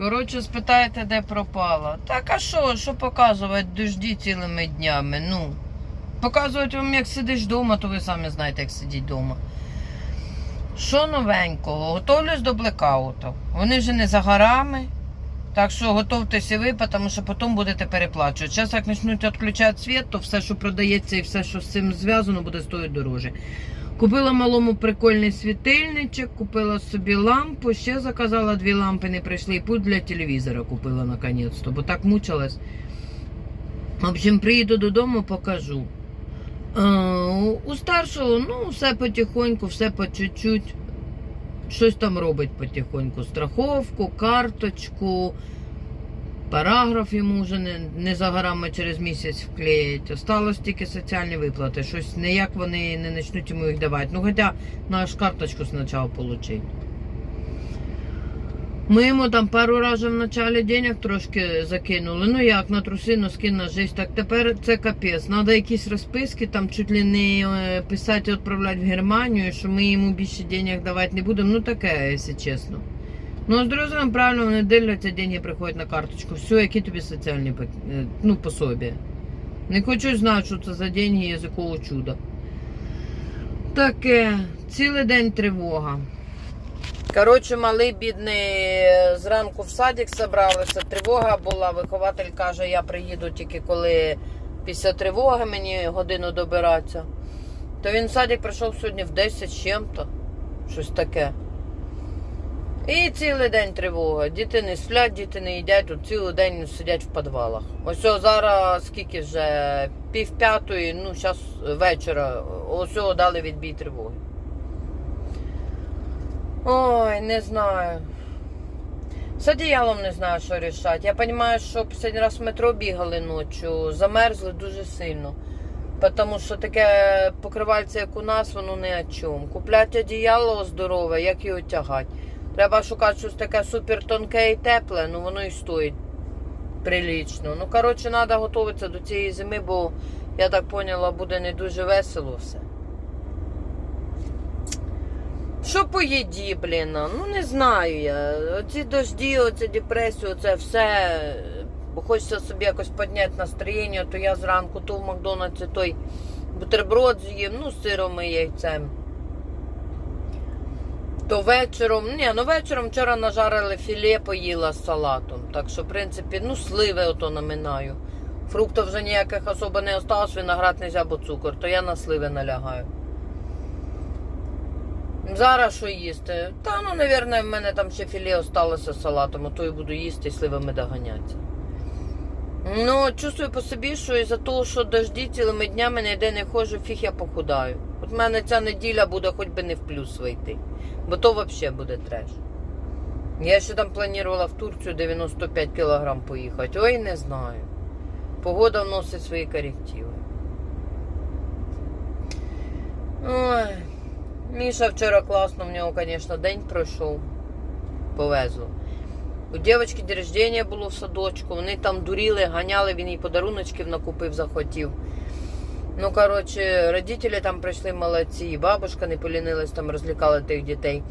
Коротше, спитаєте, де пропала. Так, а що, що показувати дожді цілими днями? Ну, показувати вам, як сидиш вдома, то ви самі знаєте, як сидіть вдома. Що новенького? Готовлюсь до блекауту. Вони вже не за горами. Так що готовтеся ви, тому що потім будете переплачувати. Зараз як почнуть відключати світ, то все, що продається і все, що з цим зв'язано, буде стоїти дороже. Купила малому прикольний світильничок, купила собі лампу, ще заказала дві лампи, не прийшли, і пульт для телевізора купила наконець-то, бо так мучилась. В общем, приїду додому, покажу. Е, у- старшого, ну, все потихоньку, все по чуть-чуть. Щось там робить потихоньку. Страховку, карточку, параграф йому вже не, не за горами через місяць вклеїть. Осталось тільки соціальні виплати. Щось ніяк вони не почнуть йому їх давати. Ну, хоча наш карточку спочатку отримати. Ми йому там пару разів в началі денег трошки закинули. Ну як, на труси, носки, на жизнь. Так тепер це капець. Надо якісь розписки, там чуть ли не е, писати і відправляти в Германію, що ми йому більше денег давати не будемо. Ну таке, якщо чесно. Ну, з сторони, правильно, вони дивляться, деньги приходять на карточку. Все, які тобі соціальні е, ну, пособі. Не хочу знати, що це за деньги якого чуда. Таке, цілий день тривога. Коротше, малий бідний зранку в садик зібралися. Тривога була. Вихователь каже, я приїду тільки коли після тривоги мені годину добиратися. То він в садик прийшов сьогодні в 10 з чим-то. Щось таке. І цілий день тривога. Діти не сплять, діти не їдять, тут цілий день сидять в підвалах. Ось зараз скільки вже пів п'ятої, ну зараз вечора. Ось дали відбій тривоги. Ой, не знаю. З одіялом не знаю, що рішати. Я розумію, що останній раз в метро бігали ночі, замерзли дуже сильно. Тому що таке покривальце, як у нас, воно не о чому. Куплять одіяло здорове, як його тягати. Треба шукати щось таке супер тонке і тепле, ну воно і стоїть прилічно. Ну, коротше, треба готуватися до цієї зими, бо я так поняла, буде не дуже весело все. Що по їді, блін? Ну не знаю я. Оці дожді, оця депресія, оце все. Бо хочеться собі якось підняти настроєння, то я зранку то в Макдональдсі той бутерброд з'їм, ну, з сиром і яйцем. То вечором, ні, ну вечором вчора нажарили філе, поїла з салатом. Так що, в принципі, ну, сливи ото наминаю. Фруктів вже ніяких особо не осталось, виноград нельзя, бо цукор, то я на сливи налягаю. Зараз що їсти? Та ну, мабуть, в мене там ще філе осталося з салатом, а то і буду їсти і сливами доганяти. Ну, чувствую по собі, що із-за того, що дожді цілими днями ніде не ходжу, фіг я похудаю. От в мене ця неділя буде хоч би не в плюс вийти. Бо то взагалі буде треш. Я ще там планувала в Турцію 95 кілограм поїхати. Ой, не знаю. Погода вносить свої корективи. Ой. Міша вчора класно, в нього, звісно, день пройшов. Повезло. У дівчинки день рождення було в садочку, вони там дуріли, ганяли, він їй подаруночків накупив, захотів. Ну, коротше, родителі там прийшли молодці, і бабушка не полінилась, там розлікали тих дітей.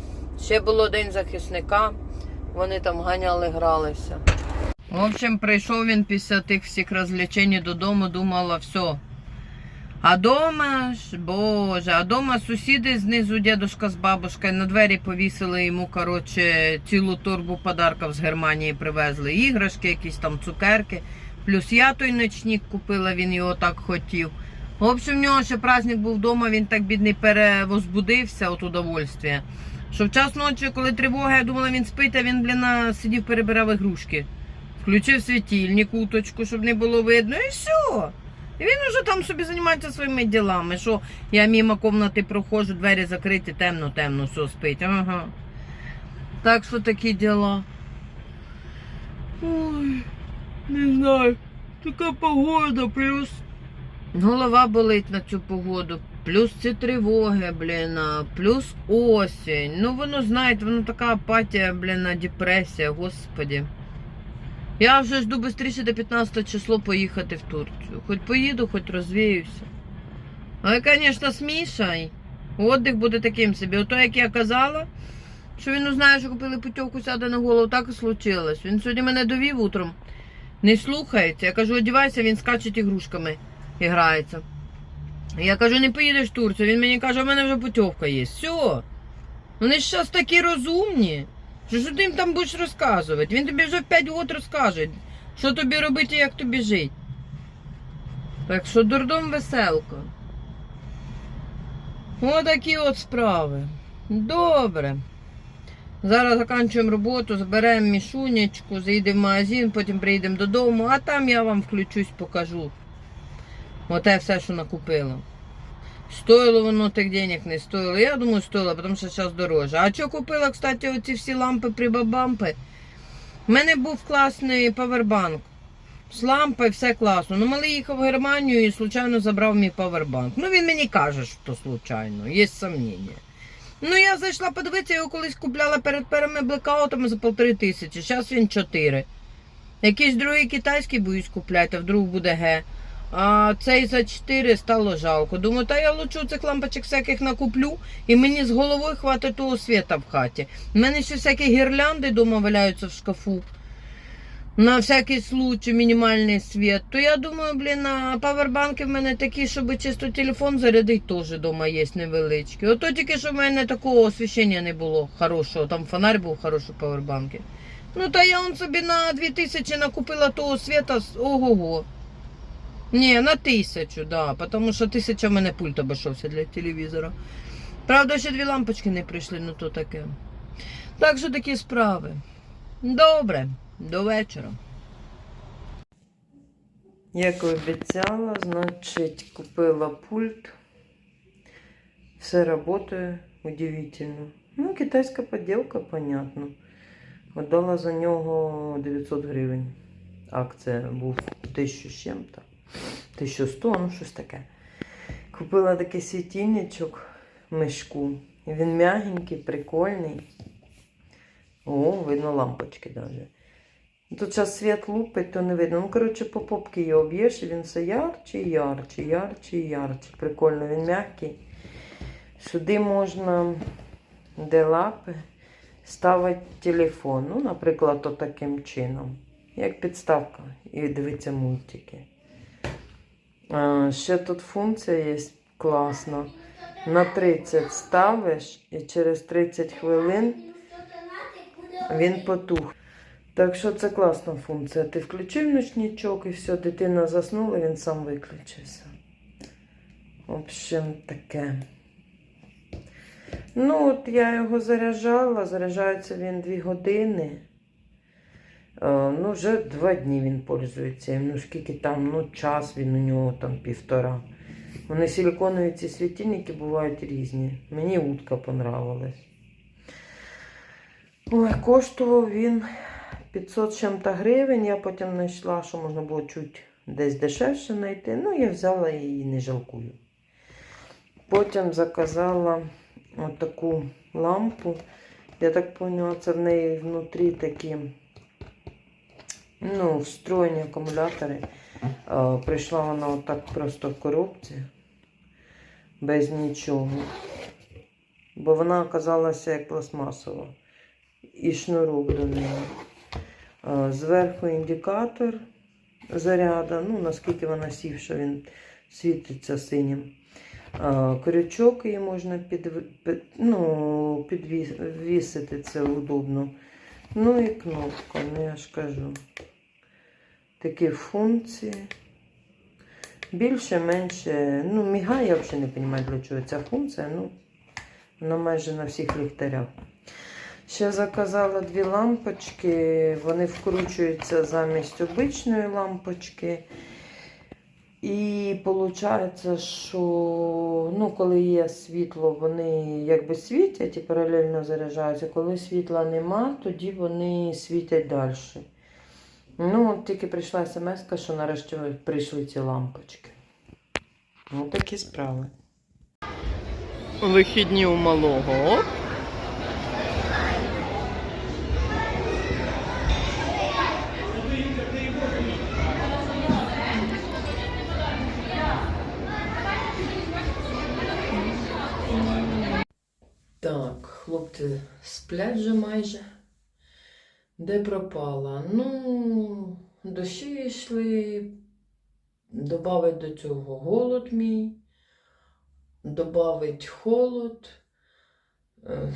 Ще було день захисника, вони там ганяли, гралися. В общем, прийшов він після тих всіх розвлечень додому, думала, все. А дома ж, боже, а дома сусіди знизу дідушка з бабушкою на двері повісили йому, коротше, цілу торбу подарків з Германії привезли. Іграшки, якісь там цукерки. Плюс я той ночник купила, він його так хотів. В общем, в нього ще праздник був вдома, він так бідний перевозбудився от удовольствия. Що в час ночі, коли тривога, я думала, він спить, а він, блін, сидів, перебирав ігрушки. Включив світильник, уточку, щоб не було видно, і все. І він уже там собі займається своїми ділами. Що я мимо кімнати проходжу, двері закриті, темно, темно, все спить. Ага. Так що такі діла. Ой, не знаю. Така погода, плюс. Голова болить на цю погоду. Плюс ці тривоги, блін, плюс осінь. Ну воно, знаєте, воно така апатія, блін, депресія, господі. Я вже жду швидше до 15 число поїхати в Турцію. Хоч поїду, хоч розвіюся. Але, звісно, з Мішою Отдих буде таким собі. Ото, як я казала, Що він узнає, що купили путівку, сяде на голову, так і случилось. Він сьогодні мене довів утром. Не слухається. Я кажу, одівайся, він скаче ігрушками і грається. Я кажу, не поїдеш в Турцію. Він мені каже, у мене вже путівка є. Все. Вони ж зараз такі розумні. Що, ти їм там будеш розказувати? Він тобі вже в 5 років розкаже, що тобі робити і як тобі жити. Так що дурдом веселко. Отакі от справи. Добре. Зараз закінчуємо роботу, зберемо мішунечку, заїдемо в магазин, потім приїдемо додому, а там я вам включусь, покажу. Оте все, що накупила. Стоїло воно тих денег, не стоїло. Я думаю, стоїло, тому що зараз дороже. А що купила, кстати, оці всі лампи прибабампи? У мене був класний павербанк. З лампою все класно. Ну, малий їхав в Германію і случайно забрав мій павербанк. Ну, він мені каже, що случайно, є сумніння. Ну, я зайшла подивитися, його колись купляла перед першими блекаутами за полтори тисячі. Зараз він чотири. Якийсь другий китайський боюсь купляти, а вдруг буде Г. А цей за 4 стало жалко. Думаю, та я лучше цих лампочок всяких накуплю, і мені з головою хватить того світа в хаті. У мене ще всякі гірлянди вдома валяються в шкафу. На всякий случай мінімальний світ. То я думаю, блін, а павербанки в мене такі, щоб чисто телефон зарядити, теж вдома є невеличкі. Ото тільки, що в мене такого освіщення не було хорошого. Там фонарь був хороший павербанки. Ну та я он собі на 2000 накупила того світа. Ого-го. Ні, на тисячу, да, тому що тисяча в мене пульт обійшовся для телевізора. Правда, ще дві лампочки не прийшли, ну то таке. Так що такі справи. Добре, до вечора. Як обіцяла, значить, купила пульт. Все працює удивительно. Ну, китайська поділка, понятно. Отдала за нього 900 гривень. Акція був 1000 з чим-то. 1100, ну щось таке. Купила такий світильничок в мішку. Він м'ягенький, прикольний. О, видно лампочки навіть. Тут зараз світ лупить, то не видно. Ну, коротше, по попки його б'єш, і він все ярче, ярче, ярче, ярче. Прикольно, він м'який. Сюди можна, де лапи, ставити телефон. Ну, наприклад, то таким чином. Як підставка. І дивитися мультики. Ще тут функція є класна. На 30 ставиш і через 30 хвилин він потух. Так що це класна функція. Ти включив ночничок і все, дитина заснула, він сам виключився. В общем, таке. Ну, от я його заряджала, заряджається він 2 години. Е, Ну, вже два дні він пользується. Ну, скільки там, ну, час він у нього там півтора. Вони силиконові ці світильники бувають різні. Мені утка понравилась. Ой, коштував він 500 чим-то гривень. Я потім знайшла, що можна було чуть десь дешевше знайти. Ну, я взяла її не жалкую. Потім заказала отаку лампу. Я так поняла, це в неї внутрі такі ну, встроєні акумулятори. Е, Прийшла вона отак просто в коробці, без нічого. Бо вона оказалася як пластмасова. І шнурок до неї. Е, Зверху індикатор заряду, ну наскільки вона сів, що він світиться синім. Крючок її можна під, під, ну, підвісити, це удобно. Ну і кнопка, ну я ж кажу. Такі функції. Більше, менше. Ну, мігає, я взагалі не розумію, для чого ця функція. Ну, вона майже на всіх ліхтарях. Ще заказала дві лампочки. Вони вкручуються замість обичної лампочки. І виходить, що ну, коли є світло, вони якби світять і паралельно заряджаються. Коли світла нема, тоді вони світять далі. Ну, от тільки прийшла смс, що нарешті прийшли ці лампочки. Ну, такі справи. Вихідні у малого. Так, хлопці сплять вже майже. Де пропала? Ну, дощі йшли, добавить до цього голод мій, добавить холод. Е,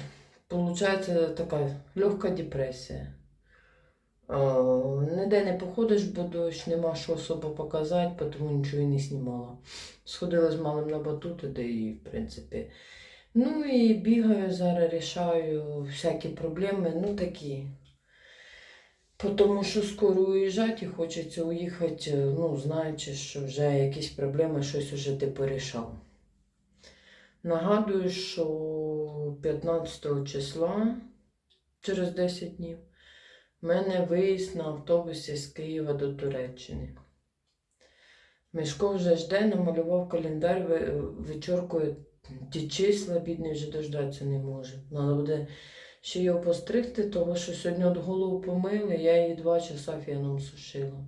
Получається така легка депресія. Е, Ніде не походиш, бо дощ, нема що особо показати, тому нічого і не знімала. Сходила з малим на батути, де і, в принципі. Ну і бігаю зараз, рішаю всякі проблеми, ну такі. Тому що скоро уїжджати і хочеться уїхати, ну, знаючи, що вже якісь проблеми, щось вже ти порішав. Нагадую, що 15 числа, через 10 днів, в мене виїзд на автобусі з Києва до Туреччини. Мішко вже жде, намалював календар, ви- вичоркує ті числа, бідний вже дождатися не може. Треба буде ще його постригти, тому що сьогодні от голову помили, я її два часа феном сушила.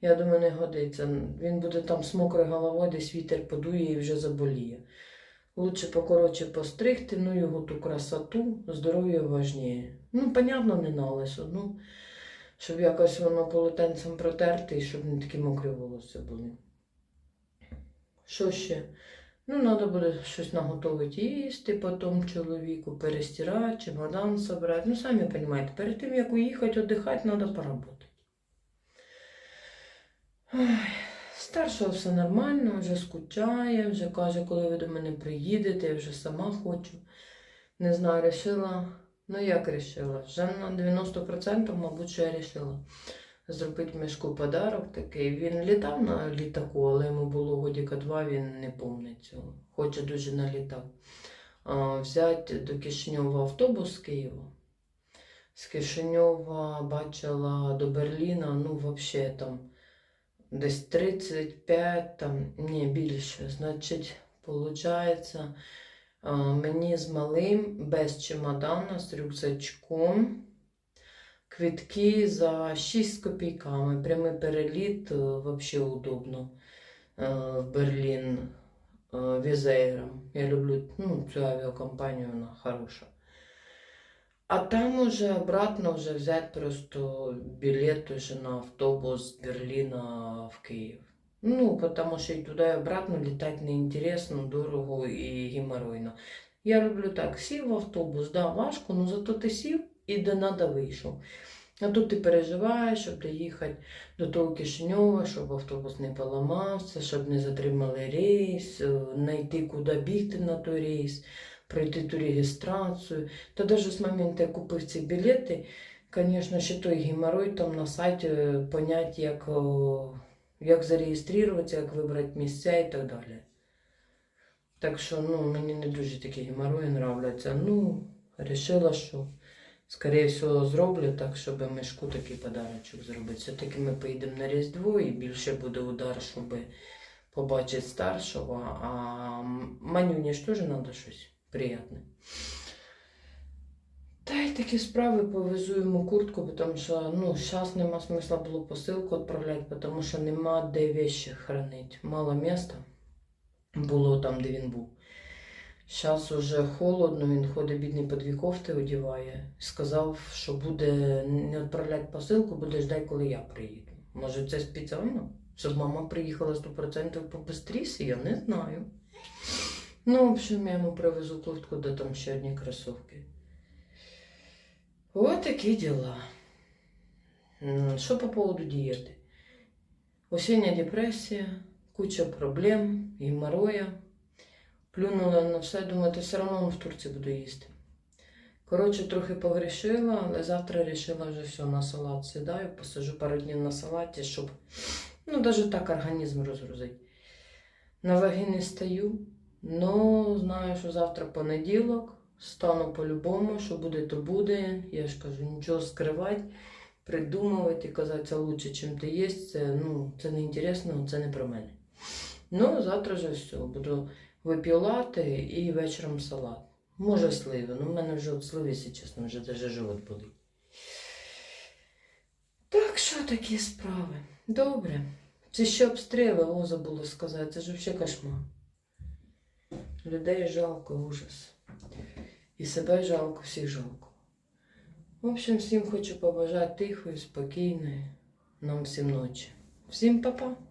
Я думаю, не годиться. Він буде там з мокрою головою, десь вітер подує і вже заболіє. Лучше покоротше постригти, ну його ту красоту, здоров'я важніє. Ну, понятно, не на лисо, ну, щоб якось воно полотенцем протерти і щоб не такі мокрі волосся були. Що ще? Ну, треба буде щось наготовити їсти, потім чоловіку перестирати, чемодан собрати. Ну, самі розумієте, перед тим, як уїхати, віддихати, треба поработати. Ой, старшого все нормально, вже скучає, вже каже, коли ви до мене приїдете, я вже сама хочу. Не знаю, рішила. Ну, як рішила? Вже на 90%, мабуть, що я рішила зробити мішку подарок такий. Він літав на літаку, але йому було годіка два, він не пам'ятає цього. Хоче дуже на літак. Взяти до Кишиньова автобус з Києва. З Кишиньова бачила до Берліна, ну, взагалі там десь 35, там, ні, більше. Значить, виходить, мені з малим без чемодана, з рюкзачком. Квитки за 6 з копійками. Прямий переліт, взагалі удобно. Е, В Берлін е, Візейром. Я люблю ну, цю авіакомпанію, вона хороша. А там уже обратно вже взяти просто білет уже на автобус з Берліна в Київ. Ну, потому що і туди і обратно літати неінтересно, дорого і геморройно. Я люблю так, сів в автобус, да, важко, але зато ти сів і де надо вийшов. А тут ти переживаєш, щоб доїхати до того Кишиньова, щоб автобус не поламався, щоб не затримали рейс, е, знайти, куди бігти на той рейс, пройти ту реєстрацію. Та навіть з моменту, як купив ці білети, звісно, ще той геморрой там на сайті е, понять, як, як зареєструватися, як вибрати місця і так далі. Так що ну, мені не дуже такі геморрої нравляться. Ну, вирішила, що скоріше всього зроблю так, щоб мішку такий подарочок зробити. Все-таки ми поїдемо на Різдво і більше буде удар, щоб побачити старшого. А манюні ж теж треба щось приємне. Та й такі справи повезу йому куртку, тому що ну, зараз нема смисла було посилку відправляти, тому що нема де вещи хранити. Мало міста було там, де він був. Зараз уже холодно, він ходить бідний по дві кофти одягає. Сказав, що буде не відправляти посилку, буде ждати, коли я приїду. Може, це спеціально? Щоб мама приїхала 100% побистріше, я не знаю. Ну, в общем, я йому привезу куртку, де там ще одні кросівки. Ось такі діла. Що по поводу дієти? Осіння депресія, куча проблем, геморроя. Плюнула на все, думаю, та все одно в Турції буду їсти. Коротше, трохи погрішила, але завтра вирішила вже все, на салат сідаю, посажу пару днів на салаті, щоб, ну, навіть так організм розгрузити. На ваги не стаю, але знаю, що завтра понеділок, стану по-любому, що буде, то буде. Я ж кажу, нічого скривати, придумувати, казати, це лучше, чим ти є, це, ну, це не інтересно, це не про мене. Ну, завтра вже все, буду вип'ю лати і вечором салат. Може сливи, ну в мене вже от сливи, якщо чесно, вже даже живот болить. Так що такі справи? Добре. Це ще обстріли, о, забула сказати, це ж взагалі кошмар. Людей жалко, ужас. І себе жалко, всіх жалко. В общем, всім хочу побажати тихої, спокійної, нам всім ночі. Всім па-па!